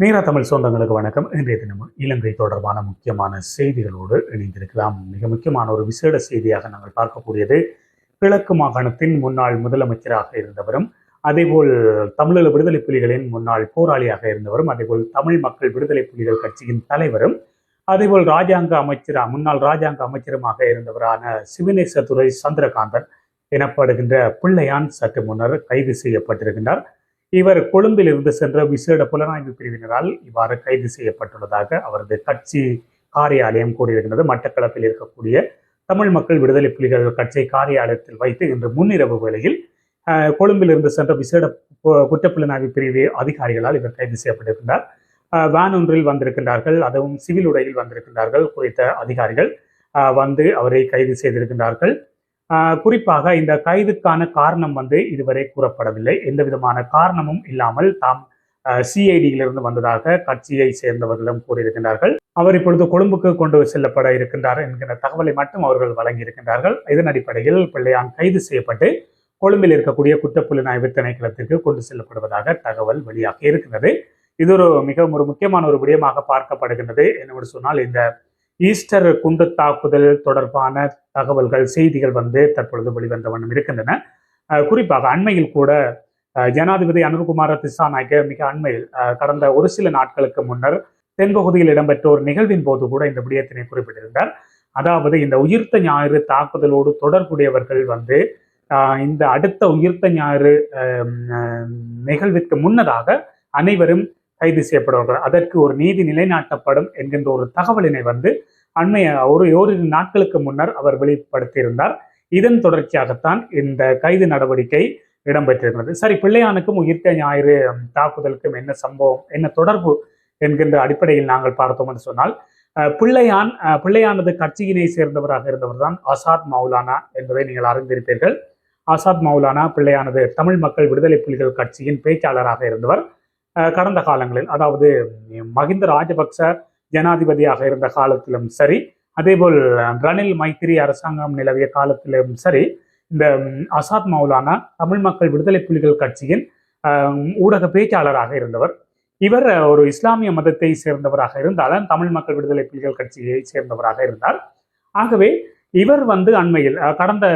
மீரா தமிழ் சொந்தங்களுக்கு வணக்கம். இன்றைய தினமும் இலங்கை தொடர்பான முக்கியமான செய்திகளோடு இணைந்திருக்கலாம். மிக முக்கியமான ஒரு விசேட செய்தியாக நாங்கள் பார்க்கக்கூடியது கிழக்கு மாகாணத்தின் முன்னாள் முதலமைச்சராக இருந்தவரும் அதேபோல் தமிழீழ விடுதலை புலிகளின் முன்னாள் போராளியாக இருந்தவரும் அதேபோல் தமிழ் மக்கள் விடுதலை புலிகள் கட்சியின் தலைவரும் அதேபோல் ராஜாங்க அமைச்சரா முன்னாள் ராஜாங்க அமைச்சருமாக இருந்தவரான சிவனேசதுரை சந்திரகாந்தன் எனப்படுகின்ற பிள்ளையான் சற்று முன்னர் கைது செய்யப்பட்டிருக்கின்றார். இவர் கொழும்பில் இருந்து சென்ற விசேட புலனாய்வு பிரிவினரால் இவ்வாறு கைது செய்யப்பட்டுள்ளதாக அவரது கட்சி காரியாலயம் கூறியிருந்தது மட்டக்களப்பில் இருக்கக்கூடிய தமிழ் மக்கள் விடுதலை புலிகள் கட்சி காரியாலயத்தில் வைத்து இன்று முன்னிரவு வேளையில் கொழும்பில் இருந்து சென்ற விசேட பு- குற்றப்புலனாய்வு பிரிவு அதிகாரிகளால் இவர் கைது செய்யப்பட்டிருக்கிறார் வேன் ஒன்றில் வந்திருக்கின்றார்கள். அதுவும் சிவில் உடையில் வந்திருக்கின்றார்கள் குறித்த அதிகாரிகள். வந்து அவரை கைது செய்திருக்கின்றார்கள். குறிப்பாக இந்த கைதுக்கான காரணம் வந்து இதுவரை கூறப்படவில்லை. எந்த விதமான காரணமும் இல்லாமல் தாம் சிஐடியிலிருந்து வந்ததாக கட்சியை சேர்ந்தவர்களும் கூறியிருக்கின்றார்கள். அவர் இப்பொழுது கொழும்புக்கு கொண்டு செல்லப்பட இருக்கின்றார் என்கிற தகவலை மட்டும் அவர்கள் வழங்கியிருக்கின்றார்கள். இதன் அடிப்படையில் பிள்ளையான் கைது செய்யப்பட்டு கொழும்பில் இருக்கக்கூடிய குற்றப்புலனாய்வு திணைக்களத்திற்கு கொண்டு செல்லப்படுவதாக தகவல் வெளியாகி இருக்கிறது இது ஒரு மிகவும் ஒரு முக்கியமான ஒரு விடயமாக பார்க்கப்படுகின்றது. என்னவென்று சொன்னால் இந்த ஈஸ்டர் குண்டு தாக்குதல் தொடர்பான தகவல்கள் செய்திகள் வந்து தற்பொழுது வெளிவந்த வண்ணம் இருக்கின்றன. குறிப்பாக அண்மையில் கூட ஜனாதிபதி அனுர்குமார திசாநாயக்க மிக அண்மையில் கடந்த ஒரு சில நாட்களுக்கு முன்னர் தென்பகுதியில் இடம்பெற்ற ஒரு நிகழ்வின் போது கூட இந்த விடயத்தினை குறிப்பிட்டிருந்தார். அதாவது இந்த உயிர்த்த ஞாயிறு தாக்குதலோடு தொடர்புடையவர்கள் வந்து இந்த அடுத்த உயிர்த்த ஞாயிறு நிகழ்விற்கு முன்னதாக அனைவரும் கைது செய்யப்படுவார்கள் அதற்கு ஒரு நீதி நிலைநாட்டப்படும் என்கின்ற ஒரு தகவலினை வந்து அண்மைய ஒரு ஓரிரு நாட்களுக்கு முன்னர் அவர் வெளிப்படுத்தியிருந்தார். இதன் தொடர்ச்சியாகத்தான் இந்த கைது நடவடிக்கை இடம்பெற்றிருந்தது சரி பிள்ளையானுக்கும் உயிர்த்த ஞாயிறு தாக்குதலுக்கும் என்ன சம்பவம் என்ன தொடர்பு என்கின்ற அடிப்படையில் நாங்கள் பார்த்தோம் என்று சொன்னால் பிள்ளையான் பிள்ளையானது கட்சியினை சேர்ந்தவராக இருந்தவர் தான் ஆசாத் மௌலானா என்பதை நீங்கள் அறிந்திருப்பீர்கள். ஆசாத் மௌலானா பிள்ளையானது தமிழ் மக்கள் விடுதலை புலிகள் கட்சியின் பேச்சாளராக இருந்தவர். கடந்த காலங்களில் அதாவது மகிந்த ராஜபக்ச ஜனாதிபதியாக இருந்த காலத்திலும் சரி அதேபோல் ரணில் மைத்திரி அரசாங்கம் நிலவிய காலத்திலும் சரி இந்த அசாத் ஆசாத் மௌலானா தமிழ் மக்கள் விடுதலை புலிகள் கட்சியின் ஊடக பேச்சாளராக இருந்தவர். இவர் ஒரு இஸ்லாமிய மதத்தை சேர்ந்தவராக இருந்தாலும் தமிழ் மக்கள் விடுதலை புலிகள் கட்சியை சேர்ந்தவராக இருந்தார். ஆகவே இவர் வந்து அண்மையில் கடந்த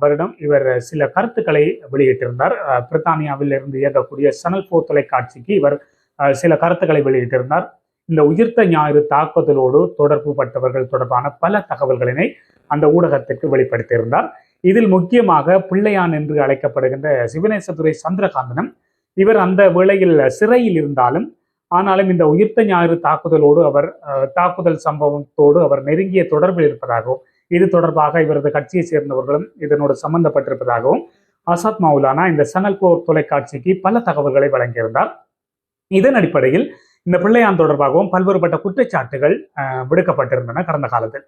வருடம் இவர் சில கருத்துக்களை வெளியிட்டிருந்தார். பிரித்தானியாவில் இருந்து இயக்கக்கூடிய சனல் போ தொலைக்காட்சிக்கு இவர் சில கருத்துக்களை வெளியிட்டிருந்தார். இந்த உயிர்த்த ஞாயிறு தாக்குதலோடு தொடர்பு பட்டவர்கள் தொடர்பான பல தகவல்களினை அந்த ஊடகத்திற்கு வெளிப்படுத்தியிருந்தார். இதில் முக்கியமாக பிள்ளையான் என்று அழைக்கப்படுகின்ற சிவனேசதுரை சந்திரகாந்தனம் இவர் அந்த வேளையில் சிறையில் இருந்தாலும் ஆனாலும் இந்த உயிர்த்த ஞாயிறு தாக்குதலோடு அவர் அஹ், தாக்குதல் சம்பவத்தோடு அவர் நெருங்கிய தொடர்பில் இருப்பதாகவும் இது தொடர்பாக இவரது கட்சியை சேர்ந்தவர்களும் இதனோடு சம்பந்தப்பட்டிருப்பதாகவும் ஆசாத் மௌலானா இந்த சனல் போர் தொலைக்காட்சிக்கு பல தகவல்களை வழங்கியிருந்தார். இதன் அடிப்படையில் இந்த பிள்ளையான் தொடர்பாகவும் பல்வேறுபட்ட குற்றச்சாட்டுகள் அஹ், விடுக்கப்பட்டிருந்தன கடந்த காலத்தில்.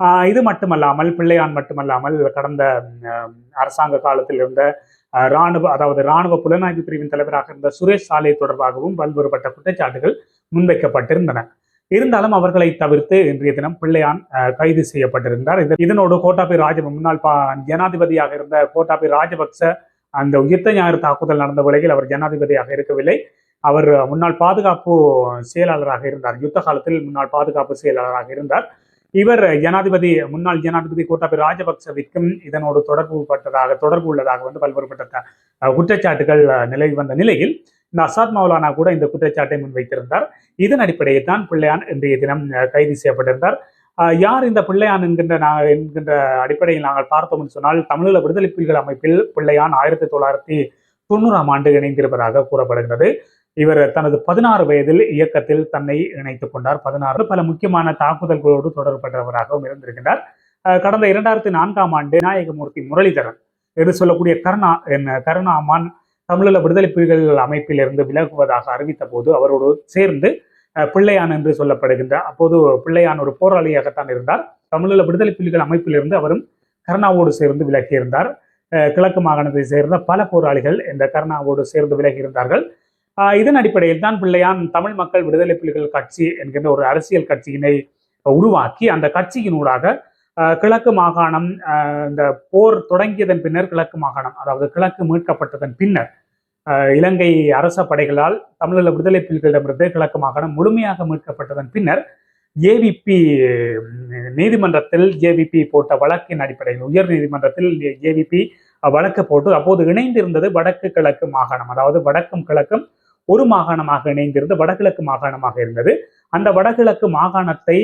ஆஹ் இது மட்டுமல்லாமல் பிள்ளையான் மட்டுமல்லாமல் கடந்த அரசாங்க காலத்தில் இருந்த இராணுவ ராணுவ அதாவது ராணுவ புலனாய்வு பிரிவின் தலைவராக இருந்த சுரேஷ் சாலை தொடர்பாகவும் பல்வேறுபட்ட குற்றச்சாட்டுகள் முன்வைக்கப்பட்டிருந்தன. இருந்தாலும் அவர்களை தவிர்த்து இன்றைய தினம் பிள்ளையான் அஹ், கைது செய்யப்பட்டிருந்தார். இதனோடு கோட்டாபி ராஜப முன்னாள் ஜனாதிபதியாக இருந்த கோட்டாபி ராஜபக்ச அந்த உயிர்த்த ஞாயிறு தாக்குதல் நடந்த உலகில் அவர் ஜனாதிபதியாக இருக்கவில்லை. அவர் முன்னாள் பாதுகாப்பு செயலாளராக இருந்தார். யுத்த காலத்தில் முன்னாள் பாதுகாப்பு செயலாளராக இருந்தார். இவர் ஜனாதிபதி முன்னாள் ஜனாதிபதி கோட்டாபி ராஜபக்சவிற்கும் இதனோடு தொடர்பு பட்டதாக தொடர்பு உள்ளதாக வந்து பல்வேறுபட்ட அஹ் குற்றச்சாட்டுகள் நிலை நிலவி வந்த நிலையில் இந்த அசாத் மௌலானா கூட இந்த குற்றச்சாட்டை முன்வைத்திருந்தார். இதன் அடிப்படையில் தான் பிள்ளையான் இன்றைய தினம் கைது செய்யப்பட்டிருந்தார். யார் இந்த பிள்ளையான் என்கின்ற நான் என்கின்ற அடிப்படையில் நாங்கள் பார்த்தோம்னு சொன்னால் தமிழீழ விடுதலை புலிகள் அமைப்பில் பிள்ளையான் ஆயிரத்தி தொள்ளாயிரத்தி தொண்ணூறாம் ஆண்டு இணைந்திருப்பதாக கூறப்படுகிறது. இவர் தனது பதினாறு வயதில் இயக்கத்தில் தன்னை இணைத்துக் கொண்டார். பதினாறு பல முக்கியமான தாக்குதல்களோடு தொடர்பட்டவராகவும் இருந்திருக்கின்றார். கடந்த இரண்டாயிரத்தி நான்காம் ஆண்டு விநாயகமூர்த்தி முரளிதரன் என்று சொல்லக்கூடிய கருணா என்ன கருணாமான் தமிழீழ விடுதலை புலிகள் அமைப்பிலிருந்து விலகுவதாக அறிவித்த போது அவரோடு சேர்ந்து அஹ், பிள்ளையான் என்று சொல்லப்படுகின்ற அப்போது பிள்ளையான் ஒரு போராளியாகத்தான் இருந்தார். தமிழீழ விடுதலை புலிகள் அமைப்பிலிருந்து அவரும் கருணாவோடு சேர்ந்து விலகியிருந்தார். அஹ், கிழக்கு மாகாணத்தை சேர்ந்த பல போராளிகள் இந்த கருணாவோடு சேர்ந்து விலகியிருந்தார்கள். ஆஹ் இதன் அடிப்படையில் தான் பிள்ளையான் தமிழ் மக்கள் விடுதலை புலிகள் கட்சி என்கின்ற ஒரு அரசியல் கட்சியினை உருவாக்கி அந்த கட்சியினூடாக கிழக்கு மாகாணம் இந்த போர் தொடங்கியதன் பின்னர் கிழக்கு மாகாணம் அதாவது கிழக்கு மீட்கப்பட்டதன் பின்னர் இலங்கை அரச படைகளால் தமிழீழ விடுதலை புலிகளிடமிருந்து கிழக்கு மாகாணம் முழுமையாக மீட்கப்பட்டதன் பின்னர் ஏவிபி நீதிமன்றத்தில் ஏவிபி போட்ட வழக்கின் அடிப்படையில் உயர் நீதிமன்றத்தில் ஏவிபி வழக்கு போட்டு அப்போது இணைந்திருந்தது வடக்கு கிழக்கு மாகாணம் அதாவது வடக்கும் கிழக்கும் ஒரு மாகாணமாக இணைந்திருந்து வடகிழக்கு மாகாணமாக இருந்தது. அந்த வடகிழக்கு மாகாணத்தை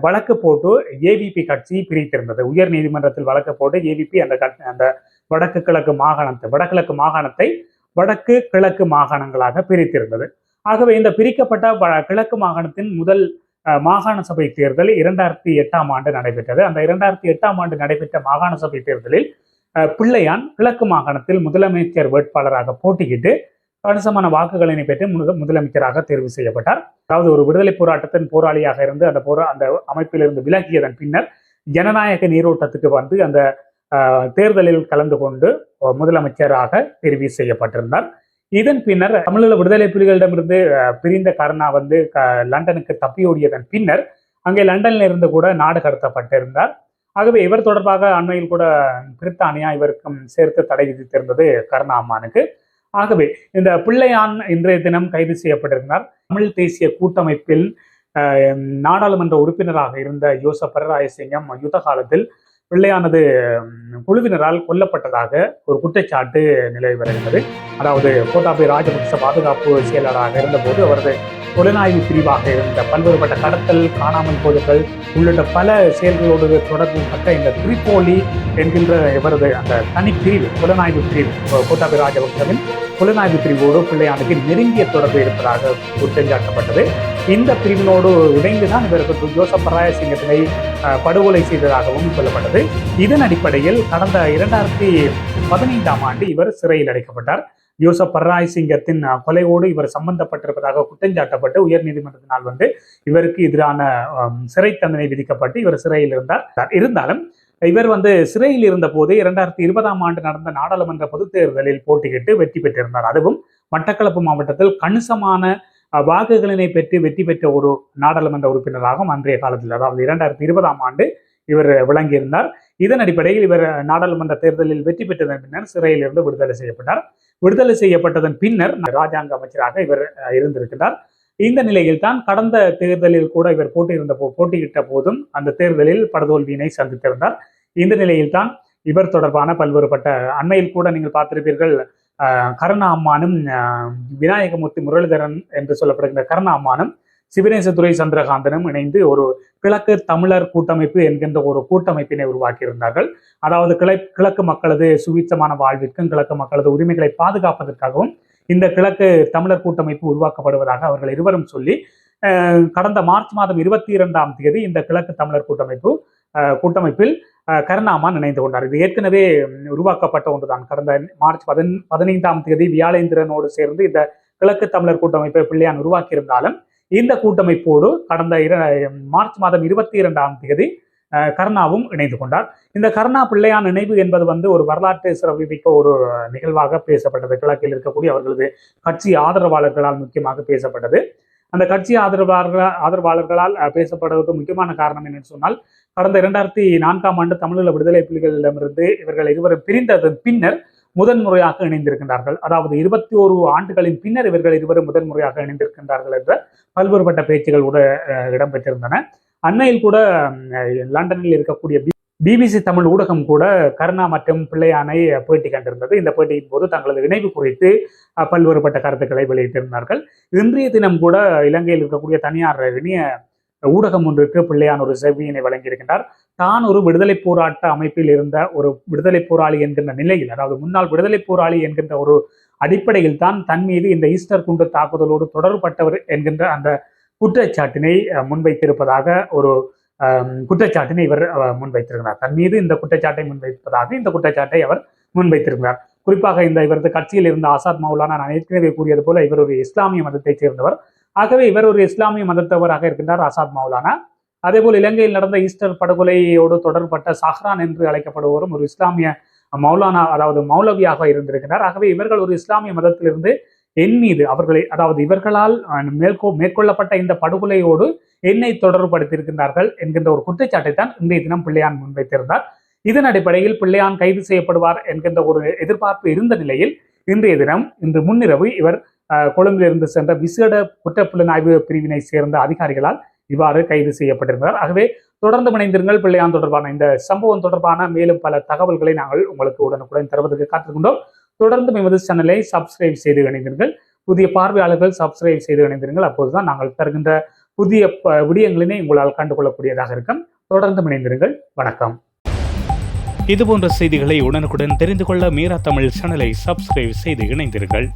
வழக்கு போட்டு ஏவிபி கட்சி பிரித்திருந்தது. உயர் நீதிமன்றத்தில் வழக்கு போட்டு ஏவிபி அந்த கட்- அந்த வடக்கு கிழக்கு மாகாணத்தை வடகிழக்கு மாகாணத்தை வடக்கு கிழக்கு மாகாணங்களாக பிரித்திருந்தது. ஆகவே இந்த பிரிக்கப்பட்ட கிழக்கு மாகாணத்தின் முதல் மாகாண சபை தேர்தல் இரண்டாயிரத்தி எட்டாம் ஆண்டு நடைபெற்றது. அந்த இரண்டாயிரத்தி எட்டாம் ஆண்டு நடைபெற்ற மாகாண சபை தேர்தலில் பிள்ளையான் கிழக்கு மாகாணத்தில் முதலமைச்சர் வேட்பாளராக போட்டியிட்டு கணிசமான வாக்குகளினை பெற்று முதலமைச்சராக தேர்வு செய்யப்பட்டார். அதாவது ஒரு விடுதலை போராட்டத்தின் போராளியாக இருந்து அந்த போரா அந்த அமைப்பிலிருந்து விலகியதன் பின்னர் ஜனநாயக நீரோட்டத்துக்கு வந்து அந்த தேர்தலில் கலந்து கொண்டு முதலமைச்சராக தெரிவு செய்யப்பட்டிருந்தார். இதன் பின்னர் தமிழீழ விடுதலை புலிகளிடமிருந்து பிரிந்த கருணா வந்து க- லண்டனுக்கு தப்பியோடியதன் பின்னர் அங்கே லண்டனில் இருந்து கூட நாடு கடத்தப்பட்டிருந்தார். ஆகவே இவர் தொடர்பாக அண்மையில் கூட பிரித்தானியா இவருக்கும் சேர்த்து தடை விதித்திருந்தது கருணா அம்மானுக்கு ஆகவே இந்த பிள்ளையான் இன்றைய தினம் கைது செய்யப்பட்டிருந்தார். தமிழ் தேசிய கூட்டமைப்பில் நாடாளுமன்ற உறுப்பினராக இருந்த யோசப் பரராயசிங்கம் யுத்த காலத்தில் பிள்ளையானது குழுவினரால் கொல்லப்பட்டதாக ஒரு குற்றச்சாட்டு நிலவி வருகிறது அதாவது கோட்டாபய ராஜபக்ச பாதுகாப்பு செயலாளராக இருந்தபோது அவரது புலனாய்வு பிரிவாக இருந்த பல்வேறுபட்ட கடத்தல் காணாமல் போதல்கள் உள்ளிட்ட பல செயல்களோடு தொடர்பு பட்ட இந்த திரிபோலி என்கின்ற இவரது அந்த தனிப்பிரிவு புலனாய்வு பிரிவு கோட்டாபய ராஜபக்சவின் புலனாய்வு பிரிவோடு பிள்ளையானுக்கு நெருங்கிய தொடர்பு இருப்பதாக குற்றஞ்சாட்டப்பட்டது இந்த பிரிவினோடு இணைந்துதான் இவருக்கு ஜோசப் பராயசிங்கத்தினை அஹ், படுகொலை செய்ததாகவும் சொல்லப்பட்டது. இதன் அடிப்படையில் கடந்த இரண்டாயிரத்தி பதினைந்தாம் ஆண்டு இவர் சிறையில் அடைக்கப்பட்டார். யோசப் பர்ராய் சிங்கத்தின் கொலையோடு இவர் சம்பந்தப்பட்டிருப்பதாக குற்றஞ்சாட்டப்பட்டு உயர்நீதிமன்றத்தினால் வந்து இவருக்கு எதிரான சிறை தண்டனை விதிக்கப்பட்டு இவர் சிறையில் இருந்தார். இருந்தாலும் இவர் வந்து சிறையில் இருந்த போது இரண்டாயிரத்தி இருபதாம் ஆண்டு நடந்த நாடாளுமன்ற பொதுத் தேர்தலில் போட்டியிட்டு வெற்றி பெற்றிருந்தார். அதுவும் மட்டக்களப்பு மாவட்டத்தில் கணிசமான வாக்குகளினை பெற்று வெற்றி பெற்ற ஒரு நாடாளுமன்ற உறுப்பினராகவும் அன்றைய காலத்தில் அதாவது இரண்டாயிரத்தி இருபதாம் ஆண்டு இவர் விளங்கியிருந்தார். இதன் அடிப்படையில் இவர் நாடாளுமன்ற தேர்தலில் வெற்றி பெற்றதன் பின்னர் சிறையில் இருந்து விடுதலை செய்யப்பட்டார். விடுதலை செய்யப்பட்டதன் பின்னர் ராஜாங்க அமைச்சராக இவர் இருந்திருக்கிறார். இந்த நிலையில் தான் கடந்த தேர்தலில் கூட இவர் போட்டியிருந்த போ போட்டியிட்ட போதும் அந்த தேர்தலில் படுதோல்வியினை சந்தித்திருந்தார். இந்த நிலையில் தான் இவர் தொடர்பான பல்வேறுபட்ட அண்மையில் கூட நீங்கள் பார்த்திருப்பீர்கள் கருணா அம்மானும் விநாயகமூர்த்தி முரளிதரன் என்று சொல்லப்படுகின்ற கருணா அம்மானும் சிவனேசதுரை சந்திரகாந்தனும் இணைந்து ஒரு கிழக்கு தமிழர் கூட்டமைப்பு என்கின்ற ஒரு கூட்டமைப்பினை உருவாக்கியிருந்தார்கள். அதாவது கிளை கிழக்கு மக்களது சுவீச்சமான வாழ்விற்கும் கிழக்கு மக்களது உரிமைகளை பாதுகாப்பதற்காகவும் இந்த கிழக்கு தமிழர் கூட்டமைப்பு உருவாக்கப்படுவதாக அவர்கள் இருவரும் சொல்லி கடந்த மார்ச் மாதம் இருபத்தி இரண்டாம் தேதி இந்த கிழக்கு தமிழர் கூட்டமைப்பு கூட்டமைப்பில் கருணாமான் இணைந்து கொண்டார். இது ஏற்கனவே உருவாக்கப்பட்ட ஒன்றுதான். கடந்த மார்ச் பதின் பதினைந்தாம் தேதி வியாழேந்திரனோடு சேர்ந்து இந்த கிழக்கு தமிழர் கூட்டமைப்பை பிள்ளையான் உருவாக்கியிருந்தாலும் இந்த கூட்டமைப்போடு கடந்த இர மார்ச் மாதம் இருபத்தி இரண்டாம் தேதி கருணாவும் இணைந்து கொண்டார். இந்த கருணா பிள்ளையான் நினைவு என்பது வந்து ஒரு வரலாற்று சிறப்புமிக்க ஒரு நிகழ்வாக பேசப்பட்டது. கிழக்கில் இருக்கக்கூடிய அவர்களது கட்சி ஆதரவாளர்களால் முக்கியமாக பேசப்பட்டது. அந்த கட்சி ஆதரவாளர்கள் ஆதரவாளர்களால் பேசப்படுவதற்கு முக்கியமான காரணம் என்னன்னு சொன்னால் கடந்த இரண்டாயிரத்தி நான்காம் ஆண்டு தமிழீழ விடுதலை புலிகளிடமிருந்து இவர்கள் இருவரும் பிரிந்ததன் பின்னர் முதன்முறையாக இணைந்திருக்கின்றார்கள். அதாவது இருபத்தி ஓரு ஆண்டுகளின் பின்னர் இவர்கள் இருவரும் முதன்முறையாக இணைந்திருக்கின்றார்கள் என்ற பல்வேறுபட்ட பேச்சுகள் கூட இடம்பெற்றிருந்தன. அண்மையில் கூட லண்டனில் இருக்கக்கூடிய பிபிசி தமிழ் ஊடகம் கூட கருணா மற்றும் பிள்ளையானை பேட்டி கண்டிருந்தது. இந்த பேட்டியின் போது தங்களது இணைவு குறித்து பல்வேறுபட்ட கருத்துக்களை வெளியிட்டிருந்தார்கள். இன்றைய தினம் கூட இலங்கையில் இருக்கக்கூடிய தனியார் இணைய ஊடகம் ஒன்றுக்கு பிள்ளையான் ஒரு செவ்வியினை வழங்கியிருக்கின்றார். தான் ஒரு விடுதலை போராட்ட அமைப்பில் இருந்த ஒரு விடுதலை போராளி என்கின்ற நிலையில் அதாவது முன்னாள் விடுதலை போராளி என்கின்ற ஒரு அடிப்படையில் தான் தன் மீது இந்த ஈஸ்டர் குண்டு தாக்குதலோடு தொடர்பட்டவர் என்கின்ற அந்த குற்றச்சாட்டினை முன்வைத்திருப்பதாக ஒரு குற்றச்சாட்டினை இவர் முன்வைத்திருக்கிறார். தன் மீது இந்த குற்றச்சாட்டை முன்வைப்பதாக இந்த குற்றச்சாட்டை அவர் முன்வைத்திருக்கிறார். குறிப்பாக இந்த இவரது கட்சியில் இருந்த ஆசாத் மௌலானா நான் ஏற்கனவே கூறியது போல இவர் ஒரு இஸ்லாமிய மதத்தைச் சேர்ந்தவர். ஆகவே இவர் ஒரு இஸ்லாமிய மதத்தவராக இருக்கின்றார் ஆசாத் மௌலானா. அதேபோல் இலங்கையில் நடந்த ஈஸ்டர் படுகொலையோடு தொடர்பட்ட சஹ்ரான் என்று அழைக்கப்படுவோரும் ஒரு இஸ்லாமிய மௌலானா அதாவது மௌலவியாக இருந்திருக்கிறார். ஆகவே இவர்கள் ஒரு இஸ்லாமிய மதத்திலிருந்து என் மீது அவர்களை அதாவது இவர்களால் மேற்கோ மேற்கொள்ளப்பட்ட இந்த படுகொலையோடு என்னை தொடர்புபடுத்தியிருக்கின்றார்கள் என்கின்ற ஒரு குற்றச்சாட்டை தான் இன்றைய தினம் பிள்ளையான் முன்வைத்திருந்தார். இதன் அடிப்படையில் பிள்ளையான் கைது செய்யப்படுவார் என்கின்ற ஒரு எதிர்பார்ப்பு இருந்த நிலையில் இன்றைய தினம் இன்று முன்னிரவு இவர் கொழும்பிலிருந்து சென்ற விசேட குற்றப்புலனாய்வு பிரிவினை சேர்ந்த அதிகாரிகளால் இவ்வாறு கைது செய்யப்பட்டிருந்தார் ஆகவே தொடர்ந்து இணைந்திருங்கள் பிள்ளையான் தொடர்பான இந்த சம்பவம் தொடர்பான மேலும் பல தகவல்களை நாங்கள் உங்களுக்கு உடனுக்குடன் தருவதற்கு காத்திருக்கின்றோம். தொடர்ந்து எமது சேனலை சப்ஸ்கிரைப் செய்து இணைந்திருங்கள். புதிய பார்வையாளர்கள் சப்ஸ்கிரைப் செய்து இணைந்திருங்கள். அப்போதுதான் நாங்கள் தருகின்ற புதிய ப- விடயங்களினை உங்களால் கண்டுகொள்ளக்கூடியதாக இருக்கும். தொடர்ந்து இணைந்திருங்கள். வணக்கம். இதுபோன்ற செய்திகளை உடனுக்குடன் தெரிந்து கொள்ள மீரா தமிழ் சேனலை சப்ஸ்கிரைப் செய்து இணைந்திருங்கள்.